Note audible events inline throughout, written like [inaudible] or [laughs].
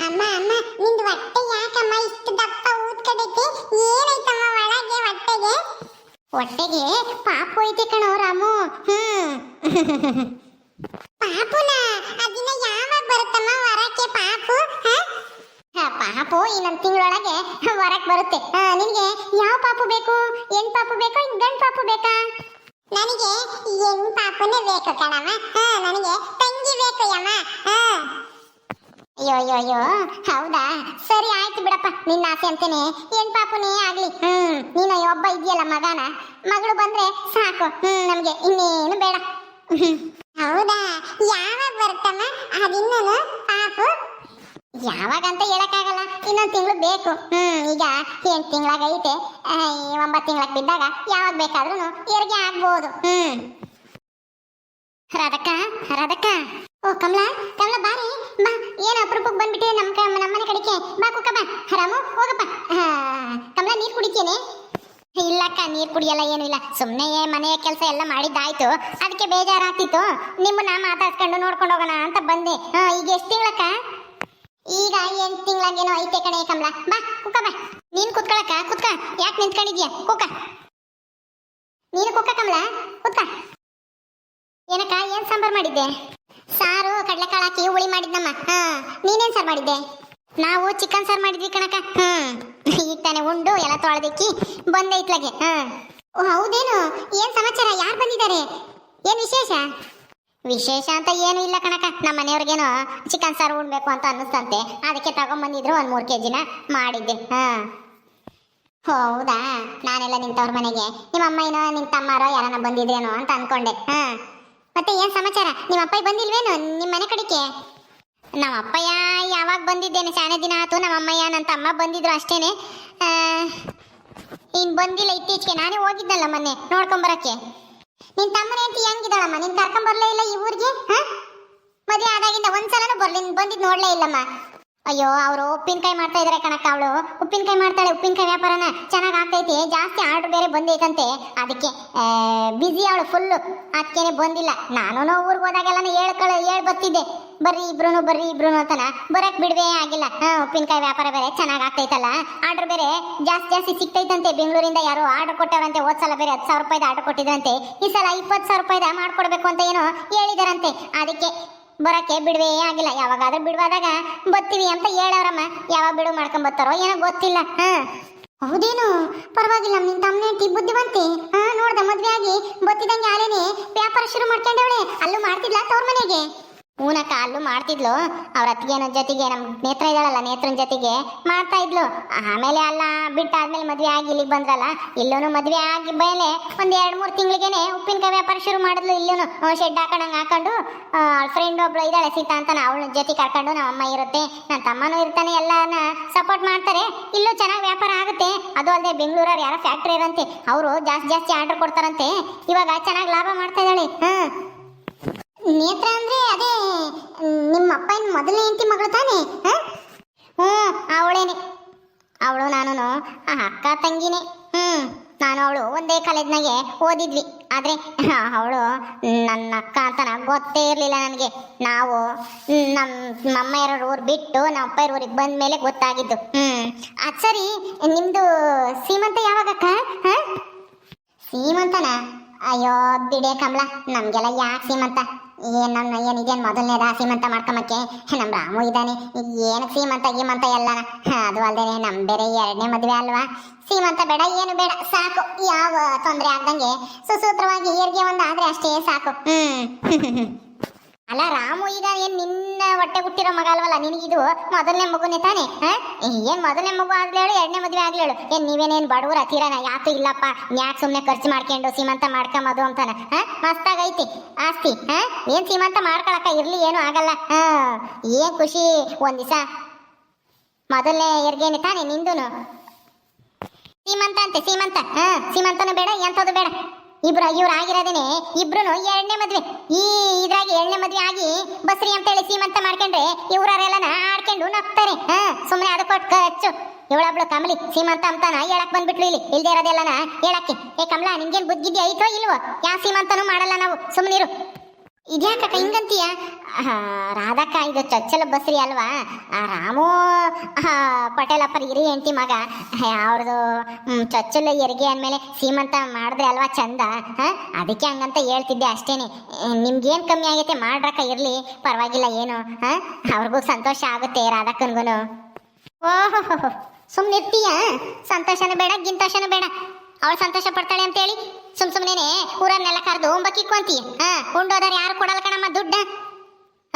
ಅಮ್ಮ ಅಮ್ಮ, ನಿಂದು ಹೊಟ್ಟೆ ಯಾಕಮ್ಮ? ಇಷ್ಟು ದಪ್ಪ ಊದ್ಕಡೈತೆ ಏನೈತಮ್ಮ ಒಳಗೆ, ಹೊಟ್ಟೆಗೆ? ಹೊಟ್ಟೆಗೆ ಪಾಪು ಐತೆ ಕಣೋ ರಾಮು. ಹ್ಮ್. ಪಾಪುನ? ಅದಿನ ಯಾವಾಗ ಬರುತ್ತಮ್ಮ ವರಕ್ಕೆ ಪಾಪು? ಪಾಪು ಇನ್ನೊಂದು ತಿಂಗಳೊಳಗೆ ಹೊರಕ್ಕೆ ಬರುತ್ತೆ. ನಿನಗೆ ಯಾವ ಪಾಪು ಬೇಕು? ಹೆಣ್ ಪಾಪು ಬೇಕೋ ಗಂಡ್ ಪಾಪು ಬೇಕಾ? ನನಗೆ ಹೆಣ್ ಪಾಪುನೇ ಬೇಕು ಕಣಮ್ಮ. ನನಗೆ ತಂಗಿ ಬೇಕು ಯಮ್ಮ. ಅಯ್ಯೋ ಅಯ್ಯೋ ಅಯ್ಯೋ. ಹೌದಾ? ಸರಿ, ಆಯ್ತು ಬಿಡಪ್ಪ. ನಿನ್ನ ಆಸೆ ಅಂತೇನೆ. ಹೆಣ್ ಪಾಪುನೇ ಆಗ್ಲಿ? ಹ್ಮ್, ನೀನು ಒಬ್ಬ ಇದೆಯಲ್ಲ ಮಗನ? ಮಗಳು ಬಂದ್ರೆ ಸಾಕು. ಹ್ಮ್, ನಮ್ಗೆ ಇನ್ನೇನು ಬೇಡ. ಹೌದಾ? ಯಾವಾಗ ಬರ್ತಮ್ಮ ಅದಿನ್ನನು ಪಾಪು? ಯಾವಾಗ ಅಂತ ಹೇಳಕ್ಕಾಗಲ್ಲ. ಇನ್ನೊಂದು ತಿಂಗಳು ಬೇಕು. ಹ್ಮ್, ಈಗ ಎಂಟು ತಿಂಗಳಾಗೈತೆ. ಒಂಬತ್ತು ತಿಂಗಳಾಗ ಬಿದ್ದಾಗ ಯಾವಾಗ ಬೇಕಾದ್ರೂ ಹೆರಿಗೆ ಆಗ್ಬೋದು. ಹ್ಮ್. ರಾಧಕ್ಕ ರಾಧಕ್ಕ. ಓ, ಕಮಲಾ ಕಮಲಾ, ಬಾರಿ. ಏನ್ ಅಪರೂಪಕ್ಕೆ ಬಂದ್ಬಿಟ್ಟೆ ನಮ್ಮ ನಮ್ಮನೆ ಕಡೆಗೆ? ಬಾ ಕುಕ್ಕ ಬಾ ರಾಮು, ಹೋಗಪ್ಪ. ಕಮಲಾ, ನೀರ್ ಕುಡಿತೇನೆ ಇಲ್ಲಕ್ಕ, ನೀರು ಕುಡಿಯಲ್ಲ, ಏನೂ ಇಲ್ಲ. ಸುಮ್ಮನೆ ಮನೆಯ ಕೆಲಸ ಎಲ್ಲ ಮಾಡಿದ್ದಾಯ್ತು. ಅದಕ್ಕೆ ಬೇಜಾರಾಗ್ತಿತ್ತು. ನಿಮ್ಮನ್ನ ಮಾತಾಡ್ಸ್ಕೊಂಡು ನೋಡ್ಕೊಂಡು ಹೋಗೋಣ ಅಂತ ಬಂದೆ. ಹಾಂ, ಈಗ ಎಷ್ಟು ತಿಂಗಳಕ್ಕ? ಈಗ ಎಂಟು ತಿಂಗಳಾಗೇನೋ ಐತೆ ಕಣೆ ಕಮಲ. ಬಾ ಕುಕ್ಕ ಬಾ ನೀನು ಕುತ್ಕೊಳಕ್ಕ, ಕುತ್ಕ. ಯಾಕೆ ನಿಂತ್ಕೊಂಡಿದ್ಯಾ? ಕುಕ್ಕ. ನೀನು ಕುಕ್ಕ ಕಮಲ. ಕುತ್ತ ಏನಕ್ಕ, ಏನು ಸಾಂಬಾರು ಮಾಡಿದ್ದೆ? ಸಾರು, ಕಡಲೆಕಾಳು ಹಾಕಿ ಹುಳಿ ಮಾಡಿದ್ನಮ್ಮ. ಹಾ, ನೀನೇನ್ ಸಾರು ಮಾಡಿದ್ದೆ? ನಾವು ಚಿಕನ್ ಸಾರು ಮಾಡಿದ್ವಿ ಕಣಕ ಹ್ಮ್ ಈಗ ತಾನೇ ಉಂಡು, ಎಲ್ಲ ತೊಳೆದಿಕ್ಕಿ ಬಂದೆ ಇತ್ಲಾಗೆ. ಹಾ. ಓ, ಹೌದೇನು? ಏನ್ ಸಮಾಚಾರ? ಯಾರು ಬಂದಿದ್ದಾರೆ? ಏನ್ ವಿಶೇಷ? ವಿಶೇಷ ಅಂತ ಏನು ಇಲ್ಲ ಕಣಕ ನಮ್ಮ ಮನೆಯವ್ರಿಗೇನೋ ಚಿಕನ್ ಸಾರು ಉಣ್ಬೇಕು ಅಂತ ಅನ್ನಿಸ್ತಂತೆ ಅದಕ್ಕೆ ತಗೊಂಬಂದಿದ್ರು ಒಂದ್ ಮೂರ್ ಕೆಜಿನ ಮಾಡಿದ್ದೆ. ಹಾ. ಹೌದಾ? ನಾನೆಲ್ಲ ನಿಂತವ್ರ ಮನೆಗೆ. ನಿಮ್ಮ ಅಮ್ಮ ಏನೋ ನಿನ್ ತಮ್ಮಾರೋ ಯಾರನ್ನ ಬಂದಿದ್ರೇನೋ ಅಂತ ಅನ್ಕೊಂಡೆ. ಹಾ. ಮತ್ತೆ ಏನ್ ಸಮಾಚಾರ? ನಿಮ್ಮ ಅಪ್ಪಾಯಿ ಬಂದಿಲ್ವೇನು? ನಿಮ್ಮ ಮನೆ ಕಡೆಗೆ? ನಮ್ಮ ಅಪ್ಪಯ್ಯ ಯಾವಾಗ ಬಂದಿದ್ದೇನೆ? ಶಾನೆ ದಿನ ಆತು. ನಮ್ಮ ಅಮ್ಮಯ್ಯ ನನ್ನ ತಮ್ಮ ಬಂದಿದ್ರು ಅಷ್ಟೇನೆ. ಇನ್ ಬಂದಿಲ್ಲ ಇತ್ತೀಚೆಗೆ. ನಾನೇ ಹೋಗಿದ್ನಲ್ಲ ಮೊನ್ನೆ ನೋಡ್ಕೊಂಬರಕ್ಕೆ. ನಿನ್ ತಮ್ಮನ ಹೆಂಡತಿ ಹೆಂಗಿದ್ದಾಳಮ್ಮ? ನಿನ್ ಕರ್ಕೊಂಡ್ ಬರ್ಲೇ ಇಲ್ಲ ಈ ಊರಿಗೆ? ಮದುವೆ ಆದಾಗಿಂದ ಒಂದ್ಸಲನೂ ಬರ್ಲಿ ಬಂದಿದ್ ನೋಡ್ಲೇ ಇಲ್ಲಮ್ಮ. ಅಯ್ಯೋ, ಅವರು ಉಪ್ಪಿನಕಾಯಿ ಮಾಡ್ತಾ ಇದಾರೆ ಕಣಕ್ಕ ಅವಳು. ಉಪ್ಪಿನಕಾಯಿ ಮಾಡ್ತಾಳೆ, ಉಪ್ಪಿನಕಾಯಿ ವ್ಯಾಪಾರನ ಚೆನ್ನಾಗಿ ಆಗ್ತೈತಿ. ಜಾಸ್ತಿ ಆರ್ಡರ್ ಬೇರೆ ಬಂದೈತಂತೆ. ಅದಕ್ಕೆ ಬಿಜಿ ಅವಳು ಫುಲ್ಲು ಅದಕ್ಕೇನೆ ಬಂದಿಲ್ಲ. ನಾನು ಊರಿಗೆ ಹೋದಾಗೆಲ್ಲ ಹೇಳ್ ಹೇಳಿ ಬರ್ತಿದ್ದೆ. ಬರ್ರಿ ಇಬ್ರು ಬರ್ರಿ ಇಬ್ರು ಅಂತನ ಬರಕ್ ಬಿಡ್ವೆ ಆಗಿಲ್ಲ. ಹಾಂ, ಉಪ್ಪಿನಕಾಯಿ ವ್ಯಾಪಾರ ಬೇರೆ ಚೆನ್ನಾಗಿ ಆಗ್ತೈತಲ್ಲ. ಆರ್ಡರ್ ಬೇರೆ ಜಾಸ್ತಿ ಜಾಸ್ತಿ ಸಿಗ್ತೈತಂತೆ. ಬೆಂಗಳೂರಿಂದ ಯಾರೋ ಆರ್ಡರ್ ಕೊಟ್ಟವ್ರಂತೆ. ಹೋದ್ ಸಲ ಬೇರೆ ಹತ್ತು ಸಾವಿರ ರೂಪಾಯಿದ ಆರ್ಡರ್ ಕೊಟ್ಟಿದ್ರಂತೆ. ಈ ಸಲ ಇಪ್ಪತ್ತು ಸಾವಿರ ರೂಪಾಯಿದ ಮಾಡ್ಕೊಡ್ಬೇಕು ಅಂತ ಏನೋ ಹೇಳಿದಾರಂತೆ. ಅದಕ್ಕೆ ಬರಕ್ಕೆ ಬಿಡುವೆ ಆಗಿಲ್ಲ. ಯಾವಾಗಾದ್ರೂ ಬಿಡುವಾದಾಗ ಬತ್ತೀವಿ ಅಂತ ಹೇಳವ್ರಮ್ಮ. ಯಾವಾಗ ಬಿಡು ಮಾಡ್ಕೊಂಡ್ ಬರ್ತಾರೋ ಏನೋ ಗೊತ್ತಿಲ್ಲ. ಹಾ. ಹೌದೇನು? ಪರವಾಗಿಲ್ಲ ನಿನ್ ತಮ್ಮನೆ ಬುದ್ಧಿವಂತೆ. ಹಾ, ನೋಡ್ದ ಮದ್ವೆ ಆಗಿ ಬತ್ತಿದಂಗೆ ಆಲೇನೆ ವ್ಯಾಪಾರ ಶುರು ಮಾಡ್ಕೊಂಡವಳೆ. ಅಲ್ಲೂ ಮಾಡ್ತಿದ್ಲ ತವ್ರ ಮನೆಗೆ? ಊನಕ್ಕ ಕಾಲು ಮಾಡ್ತಿದ್ಲು. ಅವ್ರ ಅತ್ತಿಗೆನ ಜೊತೆಗೆ ನಮ್ ನೇತ್ರ ಇದ್ದಾಳಲ್ಲ, ನೇತ್ರನ ಜೊತೆಗೆ ಮಾಡ್ತಾ ಇದ್ಲು. ಆಮೇಲೆ ಅಲ್ಲ, ಬಿಟ್ಟಾದ್ಮೇಲೆ ಮದ್ವೆ ಆಗಿ ಇಲ್ಲಿಗೆ ಬಂದ್ರಲ್ಲ, ಇಲ್ಲೂನು ಮದ್ವೆ ಆಗಿ ಮೇಲೆ ಒಂದ್ ಎರಡ್ ಮೂರ್ ತಿಂಗಳಿಗೆನೆ ಉಪ್ಪಿನಕಾಯಿ ವ್ಯಾಪಾರ ಶುರು ಮಾಡಿದ್ಲು ಇಲ್ಲೂನು. ಶೆಡ್ ಹಾಕೊಂಡಂಗ್ ಹಾಕೊಂಡು ಅವ್ಳ ಫ್ರೆಂಡ್ ಒಬ್ಳು ಇದ್ದಾಳೆ, ಸೀತಾ ಅಂತ ಅವಳ ಜೊತೆ ಕರ್ಕೊಂಡು ನಮ್ಮ ಅಮ್ಮ ಇರುತ್ತೆ. ನನ್ನ ತಮ್ಮನೂ ಇರ್ತಾನೆ, ಎಲ್ಲಾನ ಸಪೋರ್ಟ್ ಮಾಡ್ತಾರೆ. ಇಲ್ಲೂ ಚೆನ್ನಾಗಿ ವ್ಯಾಪಾರ ಆಗುತ್ತೆ. ಅದು ಅಲ್ಲದೆ ಬೆಂಗಳೂರವ್ರು ಯಾರೋ ಫ್ಯಾಕ್ಟ್ರಿ ಇರಂತೆ ಅವರು ಜಾಸ್ತಿ ಜಾಸ್ತಿ ಆರ್ಡರ್ ಕೊಡ್ತಾರಂತೆ. ಇವಾಗ ಚೆನ್ನಾಗಿ ಲಾಭ ಮಾಡ್ತಾ ಇದ್ದಾಳೆ. ಹಾ ನೇತ್ರ ಅಂದ್ರೆ ಅದೇ, ನಿಮ್ಮ ಅಪ್ಪನ ಮೊದಲನೇ ಹೆಂಡತಿ ಮಗಳು ತಾನೇ? ಹ್ಞೂ, ಅವಳೇನೆ. ಅವಳು ನಾನು ಅಕ್ಕ ತಂಗಿನೇ. ಹ್ಮ್ ನಾನು ಅವಳು ಒಂದೇ ಕಾಲೇಜ್ನಾಗೆ ಓದಿದ್ವಿ. ಆದ್ರೆ ಅವಳು ನನ್ನ ಅಕ್ಕ ಅಂತ ಗೊತ್ತೇ ಇರಲಿಲ್ಲ ನನಗೆ. ನಾವು ನಮ್ಮ ಅಮ್ಮ ಊರು ಬಿಟ್ಟು ನಮ್ಮ ಅಪ್ಪ ಊರಿಗೆ ಬಂದ ಮೇಲೆ ಗೊತ್ತಾಗಿದ್ದು. ಹ್ಮ್ ಅದು ಸರಿ ನಿಮ್ಮದು ಸೀಮಂತ ಯಾವಾಗಕ್ಕ ಹ? ಸೀಮಂತನ? ಅಯ್ಯೋ, ಬಿಡೆ ಕಮಲ, ನಮಗೆಲ್ಲ ಯಾಕೆ ಸೀಮಂತ? ಏನ್ ನನ್ನ ಏನು ಇದೇನ್ ಮೊದಲನೇದ ಸೀಮಂತ ಮಾಡ್ಕೊಂಬಕ್ಕೆ? ನಮ್ಮ ರಾಮು ಇದ್ದಾನೆ. ಏನು ಸೀಮಂತ, ಗೀಮಂತ ಎಲ್ಲ? ಅದು ಅಲ್ಲದೆ ನಮ್ ಬೇರೆ ಎರಡನೇ ಮದುವೆ ಅಲ್ವಾ? ಸೀಮಂತ ಬೇಡ, ಏನು ಬೇಡ, ಸಾಕು. ಯಾವ ತೊಂದರೆ ಆಗ್ದಂಗೆ ಸುಸೂತ್ರವಾಗಿ ಏರ್ಗೆ ಒಂದು ಆದರೆ ಅಷ್ಟೇ ಸಾಕು. ಹ್ಮ್. [laughs] ಅಲ್ಲ ರಾಮು ಈಗ ಏನ್ ನಿನ್ನ ಹೊಟ್ಟೆ ಹುಟ್ಟಿರೋ ಮಗ ಅಲ್ವಲ್ಲ ನಿನಗಿದು ಮೊದಲನೇ ಮಗುನೇ ತಾನೆ? ಏನ್ ಮೊದಲನೇ ಮಗು ಆಗ್ಲೇಳು ಎರಡನೇ ಆಗ್ಲಿ ಹೇಳು. ಏನ್ ನೀವೇನೇನ್ ಬಡವರ ತೀರನ ಯಾತು ಇಲ್ಲಪ್ಪ, ಯಾಕೆ ಸುಮ್ನೆ ಖರ್ಚು ಮಾಡ್ಕೊಂಡು ಸೀಮಂತ ಮಾಡ್ಕೊಂಬದು ಅಂತಾನ? ಮಸ್ತಾಗೈತಿ, ಆಸ್ತಿ, ಹ? ಏನ್ ಸೀಮಂತ ಮಾಡ್ಕೊಳಕ ಇರ್ಲಿ, ಏನು ಆಗಲ್ಲ. ಹ, ಏನ್ ಖುಷಿ ಒಂದ್ ಮೊದಲನೇ ಎರ್ಗೇನೆ ತಾನೆ ನಿಂದುನು? ಸೀಮಂತ ಅಂತೆ, ಸೀಮಂತ. ಹ, ಸೀಮಂತನು ಬೇಡ, ಎಂಥದ್ದು ಬೇಡ. ಇಬ್ರು ಇವ್ರು ಆಗಿರೋದೇನೆ ಇಬ್ರು ಎರಡನೇ ಮದ್ವೆ. ಈ ಇದ್ರಾಗಿ ಎರಡನೇ ಮದ್ವೆ ಆಗಿ ಬಸ್ರಿ ಅಂತ ಹೇಳಿ ಸೀಮಂತ ಮಾಡ್ಕೊಂಡ್ರೆ ಇವ್ರವರೆಲ್ಲ ಆಡ್ಕೊಂಡು ನಗ್ತಾರೆ. ಹಾ ಸುಮ್ಮನೆ ಅದಕ್ಕೊಟ್ಟು ಖರ್ಚು ಇವಳೊಬ್ಳು ಕಮಲಿ, ಸೀಮಂತ ಅಂತಾನ ಹೇಳಕ್ ಬಂದ್ಬಿಟ್ಲು ಇಲ್ಲಿ. ಇಲ್ದೇ ಇರೋದೆಲ್ಲನ ಹೇಳಕ್ಕೆ. ಏ ಕಮಲಾ ನಿಮ್ಗೇನ್ ಬುದ್ಧಿದ್ದೆ ಐತೋ ಇಲ್ವೋ? ಯಾ ಸೀಮಂತನೂ ಮಾಡಲ್ಲ ನಾವು. ಸುಮ್ಮನಿರು ಇದ್ಯಾಕಕ್ಕ ಹಿಂಗಂತೀಯ? ರಾಧಕ್ಕ, ಇದು ಚೊಚ್ಚಲ ಬಸ್ರಿ ಅಲ್ವಾ? ರಾಮು ಪಟೇಲಪ್ಪರ ಹಿರಿ ಹೆಂಡತಿ ಮಗ. ಅವ್ರದ್ದು ಚೊಚ್ಚಲ ಹೆರಿಗೆ ಅಂದಮೇಲೆ ಸೀಮಂತ ಮಾಡಿದ್ರೆ ಅಲ್ವಾ ಚಂದ? ಅದಕ್ಕೆ ಹಂಗಂತ ಹೇಳ್ತಿದ್ದೆ ಅಷ್ಟೇನೆ. ನಿಮ್ಗೇನು ಕಮ್ಮಿ ಆಗೈತೆ? ಮಾಡ್ರಕ್ಕ, ಇರ್ಲಿ. ಪರವಾಗಿಲ್ಲ ಏನು? ಅವ್ರಿಗೂ ಸಂತೋಷ ಆಗುತ್ತೆ ರಾಧಕ್ಕನ್ಗೂ ಓಹೋ ಸುಮ್ಮನೆ ಇರ್ತೀಯ? ಸಂತೋಷನೂ ಬೇಡ, ಗಿಂತೋಷನೂ ಬೇಡ. ಅವಳು ಸಂತೋಷ ಪಡ್ತಾಳೆ ಅಂತೇಳಿ ಸುಮ್ ಸುಮ್ಮನೆ ಊರನ್ನೆಲ್ಲ ಕರೆದು ಒಂಬಕ್ಕಿಕ್ಕು ಅಂತೀಯ? ಹಾ? ಉಂಡೋದಾರ ಯಾರು ಕೊಡಲ್ಲ ಕಣಮ್ಮ, ದುಡ್ಡ?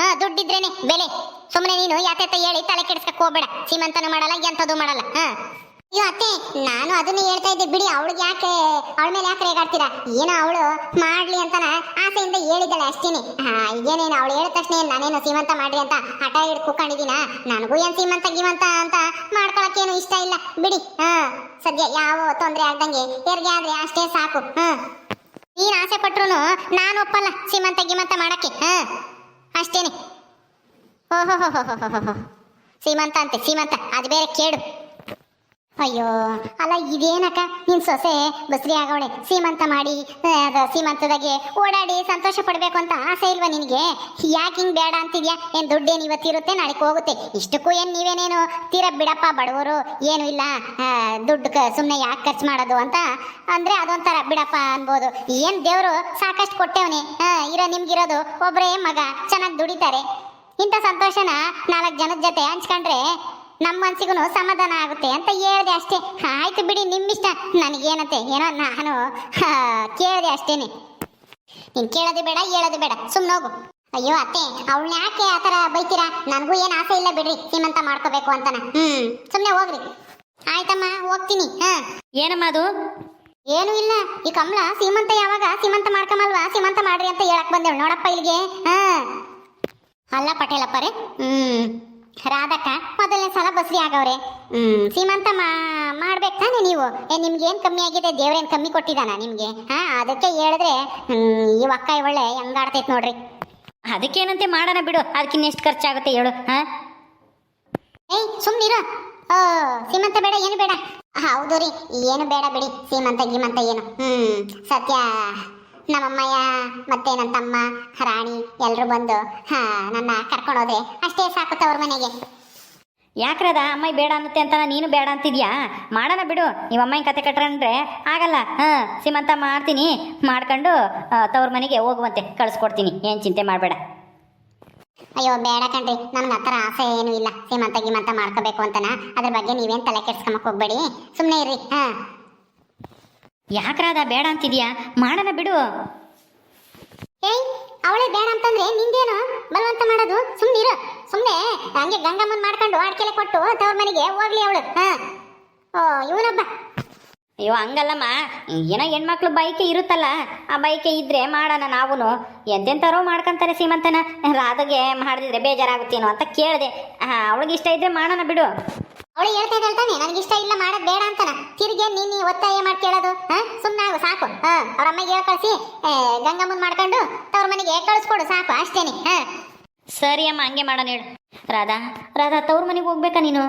ಹಾ, ದುಡ್ಡಿದ್ರೇನೆ ಬೆಲೆ. ಸುಮ್ಮನೆ ನೀನು ಯಾತೆ ಹೇಳಿ ತಲೆ ಕೆಡಿಸ್ಕಕ್ ಹೋಗ್ಬೇಡ. ಸೀಮಂತನೂ ಮಾಡಲ್ಲ, ಎಂಥದ್ದು ಮಾಡಲ್ಲ. ಹಾ. ಅಯ್ಯೋ ಅತ್ತೆ, ನಾನು ಅದನ್ನ ಹೇಳ್ತಾ ಇದ್ದೆ. ಬಿಡಿ, ಅವಳಿಗೆ ಯಾಕೆ, ಅವಳ ಮೇಲೆ ಯಾಕೆ ರೇಗಾಡ್ತೀರಾ? ಏನೋ ಅವಳು ಮಾಡ್ಲಿ ಅಂತನ ಆಸೆಯಿಂದ ಹೇಳಿದ್ದಾಳೆ ಅಷ್ಟೇನೆ. ಹಾ, ಈಗೇನೇನು, ಅವಳು ಹೇಳಿದ ತಕ್ಷಣ ನಾನೇನೋ ಸೀಮಂತ ಮಾಡ್ರಿ ಅಂತ ಹಠ ಹಿಡ್ದು ಕೂಕೊಂಡಿದ್ದೀನ? ನನಗೂ ಏನ್ ಸೀಮಂತ ಗೀಮಂತ ಅಂತ ಮಾಡ್ಕೊಳಕ್ಕೇನು ಇಷ್ಟ ಇಲ್ಲ. ಬಿಡಿ, ಹಾ. ಸದ್ಯ ಯಾವ ತೊಂದರೆ ಆಗ್ದಂಗೆ, ಹೇರ್ಗೆ ಆದ್ರೆ ಅಷ್ಟೇ ಸಾಕು. ಹಾ. ನೀನ್ ಆಸೆ ಪಟ್ರು ನಾನು ಒಪ್ಪಲ್ಲ ಸೀಮಂತ ಗಿಮಂತ ಮಾಡಕ್ಕೆ, ಹಾ? ಅಷ್ಟೇನೆ. ಓಹೋ ಸೀಮಂತ ಅಂತೆ ಸೀಮಂತ ಅದು ಬೇರೆ ಕೇಡು. ಅಯ್ಯೋ, ಅಲ್ಲ, ಇದೇನಕ್ಕ? ನಿನ್ ಸೊಸೆ ಬಸ್ರಿ ಆಗವಳೆ. ಸೀಮಂತ ಮಾಡಿ ಸೀಮಂತದಾಗೆ ಓಡಾಡಿ ಸಂತೋಷ ಪಡ್ಬೇಕು ಅಂತ ಆಸೆ ಇಲ್ವಾ ನಿನಗೆ? ಯಾಕೆ ಹಿಂಗ್ ಬೇಡ ಅಂತಿದ್ಯಾ? ಏನ್ ದುಡ್ಡೇನು ಇವತ್ತಿರುತ್ತೆ ನಾಳೆ ಹೋಗುತ್ತೆ. ಇಷ್ಟಕ್ಕೂ ಏನ್ ನೀವೇನೇನು? ತೀರ ಬಿಡಪ್ಪ ಬಡವರು, ಏನು ಇಲ್ಲ ದುಡ್ಡು ಸುಮ್ಮನೆ ಯಾಕೆ ಖರ್ಚು ಮಾಡೋದು ಅಂತ? ಅಂದ್ರೆ ಅದೊಂಥರ ಬಿಡಪ್ಪ ಅನ್ಬೋದು. ಏನ್ ದೇವ್ರು, ಸಾಕಷ್ಟು ಕೊಟ್ಟೆವನೆ. ಇರೋ ನಿಮ್ಗಿರೋದು ಒಬ್ರೇ ಮಗ, ಚೆನ್ನಾಗಿ ದುಡಿತಾರೆ. ಇಂಥ ಸಂತೋಷನ ನಾಲ್ಕು ಜನದ ಜೊತೆ ಹಂಚ್ಕೊಂಡ್ರೆ ನಮ್ಮ ಮನ್ಸಿಗೂ ಸಮಾಧಾನ ಆಗುತ್ತೆ ಅಂತ ಹೇಳಿದೆ ಅಷ್ಟೇ. ಆಯ್ತು ಬಿಡಿ ನಿಮ್ಮಿಷ್ಟ. ನನಗೇನಂತೆ ಏನೋ ನಾನು ಕೇಳಿದೆ ಅಷ್ಟೇನೆ. ನೀನ್ ಕೇಳೋದು ಬೇಡ ಹೇಳೋದು ಬೇಡ. ಸುಮ್ಮನೆ ಹೋಗು. ಅಯ್ಯೋ ಅತ್ತೆ ಅವಳನ್ನ ಯಾಕೆ ಆ ಥರ ಬೈತೀರಾ? ನನಗೂ ಏನು ಆಸೆ ಇಲ್ಲ ಬಿಡ್ರಿ ಸೀಮಂತ ಮಾಡ್ಕೋಬೇಕು ಅಂತಾನೆ. ಹ್ಮ್ ಸುಮ್ಮನೆ ಹೋಗ್ರಿ. ಆಯ್ತಮ್ಮ ಹೋಗ್ತೀನಿ. ಹಾ. ಏನಮ್ಮ ಅದು? ಏನು ಇಲ್ಲ. ಈ ಕಮಲ ಸೀಮಂತ ಯಾವಾಗ? ಸೀಮಂತ ಮಾಡ್ಕಮಲ್ವಾ? ಸೀಮಂತ ಮಾಡ್ರಿ ಅಂತ ಹೇಳಕ್ ಬಂದೇವ್ ನೋಡಪ್ಪ ಇಲ್ಲಿಗೆ. ಹಾ. ಅಲ್ಲ ಪಟೇಲಪ್ಪರೇ. ಹ್ಮ್. ರಾಧಕ್ಕ ಮೊದಲನೇ ಸಲ ಬಸ್ರಿ ಆಗವ್ರೆ. ಹ್ಮ್ ಸೀಮಂತ ಮಾ ಮಾಡ್ಬೇಕು ತಾನೆ ನೀವು. ಏ ನಿಮ್ಗೆ ಏನ್ ಕಮ್ಮಿ ಆಗಿದೆ? ದೇವ್ರೇನ್ ಕಮ್ಮಿ ಕೊಟ್ಟಿದಾನ ನಿಮ್ಗೆ? ಹಾ ಅದಕ್ಕೆ ಹೇಳಿದ್ರೆ ಹ್ಮ್ ಈ ಅಕ್ಕ ಒಳ್ಳೆ ಹೆಂಗಾಡ್ತೈತ್ ನೋಡ್ರಿ. ಅದಕ್ಕೇನಂತೆ ಮಾಡೋಣ ಬಿಡು. ಅದಕ್ಕಿನ್ನ ಎಷ್ಟು ಖರ್ಚಾಗುತ್ತೆ ಹೇಳು ಹಾ? ಏಯ್ ಸುಮ್ನಿರು ಓ ಸೀಮಂತ ಬೇಡ ಏನು ಬೇಡ. ಹೌದು ರೀ ಏನು ಬೇಡ ಬಿಡಿ. ಸೀಮಂತ ಗೀಮಂತ ಏನು. ಹ್ಮ್ ಸತ್ಯ. ನಮ್ಮಮ್ಮಯ್ಯ ಮತ್ತೆ ನನ್ನ ತಮ್ಮ ರಾಣಿ ಎಲ್ಲರೂ ಬಂದು ಹಾ ನನ್ನ ಕರ್ಕೊಂಡೋದೆ. ಅಷ್ಟೇ ಸಾಕು ತವ್ರ ಮನೆಗೆ. ಯಾಕ್ರದ? ಅಮ್ಮಾಯಿ ಬೇಡ ಅನ್ನತ್ತೆ ಅಂತ ನೀನು ಬೇಡ ಅಂತಿದ್ಯಾ? ಮಾಡೋಣ ಬಿಡು. ನೀವು ಅಮ್ಮಾಯಿ ಕತೆ ಕಟ್ರಂದ್ರೆ ಆಗಲ್ಲ. ಹಾಂ ಸೀಮಂತ ಮಾಡ್ತೀನಿ ಮಾಡ್ಕೊಂಡು ತವ್ರ ಮನೆಗೆ ಹೋಗುವಂತೆ. ಕಳಿಸ್ಕೊಡ್ತೀನಿ. ಏನು ಚಿಂತೆ ಮಾಡಬೇಡ. ಅಯ್ಯೋ ಬೇಡ ಕಣ್ರಿ. ನಮ್ಗೆ ಆ ಥರ ಆಸೆ ಏನೂ ಇಲ್ಲ. ಸೀಮಂತ ಗೀಮಂತ ಮಾಡ್ಕೋಬೇಕು ಅಂತನ. ಅದ್ರ ಬಗ್ಗೆ ನೀವೇನು ತಲೆ ಕೆಡ್ಸ್ಕೊಂಬಕ್ಕೆ ಹೋಗ್ಬೇಡಿ. ಸುಮ್ಮನೆ ಇರ್ರಿ. ಹಾ. ಯಾಕ್ರಾದ ಬೇಡ ಅಂತಿದ್ಯಾ? ಮಾಡೋಣ ಬಿಡು. ಏಯ್ ಅವಳೇ ಬೇಡ ಅಂತಂದ್ರೆ ನಿಂದೇನು? ಬಲವಂತ ಮಾಡೋದು? ಸುಮ್ಮನಿರು ಸುಮ್ನೆ ಹಂಗೆ ಗಂಗಮ್ಮನ್ ಮಾಡ್ಕೊಂಡು ಅಡ್ಕೆಲೆ ಕೊಟ್ಟು ತವ್ರ ಮನೆಗೆ ಹೋಗ್ಲಿ ಅವಳು. ಹಾ. ಓ ಇವನೊಬ್ಬ. ಅಯ್ಯೋ ಹಂಗಲ್ಲಮ್ಮ. ಏನೋ ಹೆಣ್ಮಕ್ಳು ಬೈಕೆ ಇರುತ್ತಲ್ಲ ಆ ಬೈಕೆ ಇದ್ರೆ ಮಾಡೋಣ ನಾವು ಎಂತೆಂಥವ್ರೋ ಮಾಡ್ಕೊಂತಾರೆ ಸೀಮಂತನ. ರಾಧಗೆ ಮಾಡಿದ್ರೆ ಬೇಜಾರಾಗುತ್ತೇನೋ ಅಂತ ಕೇಳಿದೆ. ಅವಳಿಗೆ ಇಷ್ಟ ಇದ್ರೆ ಮಾಡೋಣ ಬಿಡು. ಅವಳು ಹೇಳ್ತಾ ಇದ್ದಾಳೆ ತಾನೆ ನನಗೆ ಇಷ್ಟ ಇಲ್ಲ ಮಾಡೋದ್ ಬೇಡ ಅಂತಾನ. ತಿರ್ಗಿ ನೀನು ಒತ್ತಾಯ ಮಾಡಿ ಕೇಳೋದು? ಹಾ? ಸುಮ್ಮನೆ ಆಗು ಸಾಕು. ಹಾ ಅವ್ರ ಅಮ್ಮಗೆ ಹೇಳಿ ಕಳಿಸಿ. ಗಂಗಮ್ಮನ್ ಮಾಡ್ಕೊಂಡು ತವ್ರ ಮನೆಗೆ ಕಳಿಸ್ಕೊಡು ಸಾಕು ಅಷ್ಟೇನೆ. ಹಾ. ಸರಿ ಅಮ್ಮ ಹಂಗೆ ಮಾಡೋಣ ಹೇಳು. ರಾಧಾ ರಾಧಾ ತವ್ರ ಮನೆಗೆ ಹೋಗ್ಬೇಕಾ ನೀನು?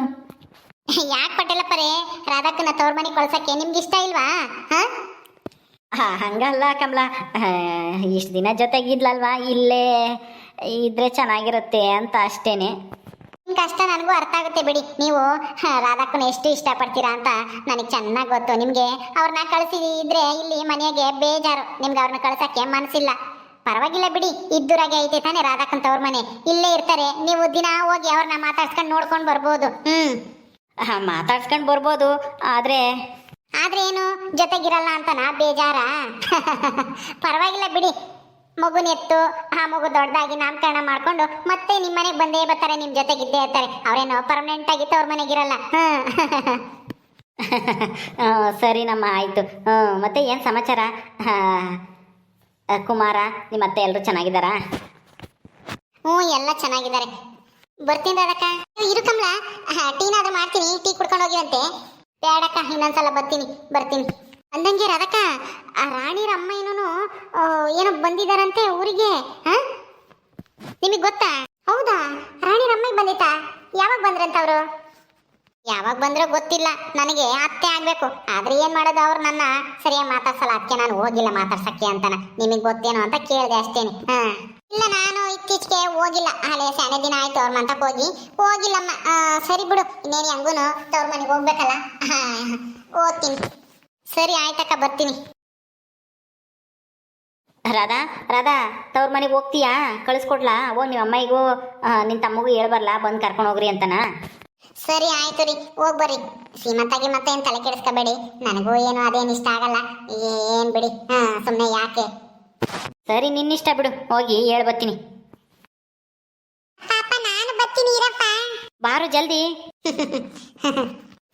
ಯಾಕೆ ಪಟೇಲಪ್ಪರೇ ರಾಧಾಕನ ತವ್ರ ಮನೆಗೆ ಕಳ್ಸಕ್ಕೆ ನಿಮ್ಗೆ ಇಷ್ಟ ಇಲ್ವಾ? ಹಾ? ಹಾ ಹಂಗಲ್ಲ ಕಮಲ. ಇಷ್ಟು ದಿನ ಜೊತೆಗಿದ್ಲಲ್ವಾ ಇಲ್ಲೇ ಇದ್ರೆ ಚೆನ್ನಾಗಿರುತ್ತೆ ಅಂತ ಅಷ್ಟೇನೆ. ಕಷ್ಟ ನನಗೂ ಅರ್ಥ ಆಗುತ್ತೆ ಬಿಡಿ. ನೀವು ರಾಧಾಕ್ಕನ ಎಷ್ಟು ಇಷ್ಟಪಡ್ತೀರಾ ಅಂತ ನನಗೆ ಚೆನ್ನಾಗಿ ಗೊತ್ತು. ನಿಮಗೆ ಅವ್ರನ್ನ ಕಳಿಸಿದ್ರೆ ಇಲ್ಲಿ ಮನೆಗೆ ಬೇಜಾರು. ನಿಮ್ಗೆ ಅವ್ರನ್ನ ಕಳ್ಸಕ್ಕೆ ಮನಸ್ಸಿಲ್ಲ ಪರವಾಗಿಲ್ಲ ಬಿಡಿ. ಇದ್ದೂರಾಗೆ ಐತೆ ತಾನೇ ರಾಧಾಕಂತ ಅವ್ರ ಮನೆ. ಇಲ್ಲೇ ಇರ್ತಾರೆ. ನೀವು ದಿನ ಹೋಗಿ ಅವ್ರನ್ನ ಮಾತಾಡ್ಸ್ಕೊಂಡು ನೋಡ್ಕೊಂಡು ಬರ್ಬೋದು. ಹ್ಮ್. ಮಾತಾಡ್ಸ್ಕೊಂಡು ಬರ್ಬೋದು. ಆದರೆ ಆದ್ರೆ ಏನು? ಜೊತೆಗಿರಲ್ಲ ಅಂತನಾ? ಬೇಜಾರ? [laughs] ಪರವಾಗಿಲ್ಲ ಬಿಡಿ. ಮಗುನ ಎತ್ತು ಆ ಮಗು ದೊಡ್ಡದಾಗಿ ನಾಮಕರಣ ಮಾಡ್ಕೊಂಡು ಮತ್ತೆ ನಿಮ್ಮ ಮನೆಗೆ ಬಂದೇ ಬರ್ತಾರೆ ನಿಮ್ಮ ಜೊತೆಗಿದ್ದೇ ಇರ್ತಾರೆ. ಅವರೇನೋ ಪರ್ಮನೆಂಟ್ ಆಗಿ ಮನೆಗೆ ಮನೆಗಿರಲ್ಲ. ಹ್ಮ್ [laughs] ಸರಿನಮ್ಮ ಆಯಿತು. ಮತ್ತೆ ಏನು ಸಮಾಚಾರ? ಕುಮಾರ ನಿಮ್ಮ ಅತ್ತೆ ಎಲ್ಲರೂ ಚೆನ್ನಾಗಿದ್ದಾರಾ? ಹ್ಞೂ, ಎಲ್ಲ ಚೆನ್ನಾಗಿದ್ದಾರೆ. ಬರ್ತೀನಿ ಅದಕ್ಕ ಇರು ಕಮಲ. ಟೀನಾದ್ರೂ ಮಾಡ್ತೀನಿ. ಟೀ ಕುಡ್ಕೊಂಡು ಹೋಗಿರಂತೆ ಬೇಡಕ್ಕ, ಇನ್ನೊಂದ್ಸಲ ಬರ್ತೀನಿ. ಬರ್ತೀನಿ. ಅಂದಂಗೆ ರಾಧಕ್ಕ ಆ ರಾಣಿ ಅಮ್ಮ ಏನೋ ಏನೋ ಬಂದಿದಾರಂತೆ ಊರಿಗೆ ನಿಮಗೆ ಗೊತ್ತಾ? ಹೌದಾ? ರಾಣಿರ ಅಮ್ಮಗೆ ಬಂದಿತ್ತಾ? ಯಾವಾಗ ಬಂದ್ರಂತ ಅವರು? ಯಾವಾಗ ಬಂದ್ರೋ ಗೊತ್ತಿಲ್ಲ, ನನಗೆ ಅತ್ತೆ ಆಗ್ಬೇಕು. ಆದ್ರೆ ಏನ್ ಮಾಡೋದು ಅವ್ರು ನನ್ನ ಸರಿಯಾಗಿ ಮಾತಾಡ್ಸಲ್ಲ ಅದಕ್ಕೆ ನಾನು ಹೋಗಿಲ್ಲ ಮಾತಾಡ್ಸಕ್ಕೆ ಅಂತಾನ. ನಿಮಗೆ ಗೊತ್ತೇನೋ ಅಂತ ಕೇಳಿದೆ ಅಷ್ಟೇನೆ. ಹಾ. ಇಲ್ಲ, ನಾನು ಇತ್ತೀಚೆಗೆ ಹೋಗಿಲ್ಲ. ಹಳೆ ಸಣ್ಣ ದಿನ ಆಯ್ತು, ಅವ್ರ ಮಂಟಕ್ಕೆ ಹೋಗಿ. ಹೋಗಿಲ್ಲಮ್ಮ ಸರಿ ಬಿಡು, ಇನ್ನೇನು ಹಂಗೂನು ತವ್ರ ಮನೆಗೆ ಹೋಗ್ಬೇಕಲ್ಲ. ಓದ್ತೀನಿ ಸರಿ ಆಯ್ತಕ್ಕ ಬರ್ತೀನಿ. ರಾಧಾ ರಾಧಾ ತವ್ರ ಮನೆಗೆ ಹೋಗ್ತೀಯಾ? ಕಳಿಸ್ಕೊಡ್ಲಾ? ಓ ನಿಮ್ಮ ಅಮ್ಮಗೂ ನಿನ್ನ ತಮ್ಮಗೂ ಹೇಳ್ಬರ್ಲಾ? ಬಂದು ಕರ್ಕೊಂಡು ಹೋಗ್ರಿ ಅಂತನ. ಸರಿ ಆಯ್ತು ರೀ. ಹೋಗ್ ಬರ್ರಿ. ಶ್ರೀಮಂತಾಗಿ ಮತ್ತೆ ಏನು ತಲೆ ಕೆಡಿಸ್ಕೋಬೇಡಿ. ನನಗೂ ಏನು ಅದೇನು ಇಷ್ಟ ಆಗಲ್ಲ. ಏನು ಬಿಡಿ. ಹಾಂ ಸುಮ್ಮನೆ ಯಾಕೆ? ಸರಿ ನಿನ್ನಿಷ್ಟ ಬಿಡು. ಹೋಗಿ ಹೇಳ್ಬತ್ತೀನಿ ಪಾಪ ನಾನು ಬರ್ತೀನಿ ಇರಪ್ಪ. ಬಾರು ಜಲ್ದಿ. [laughs]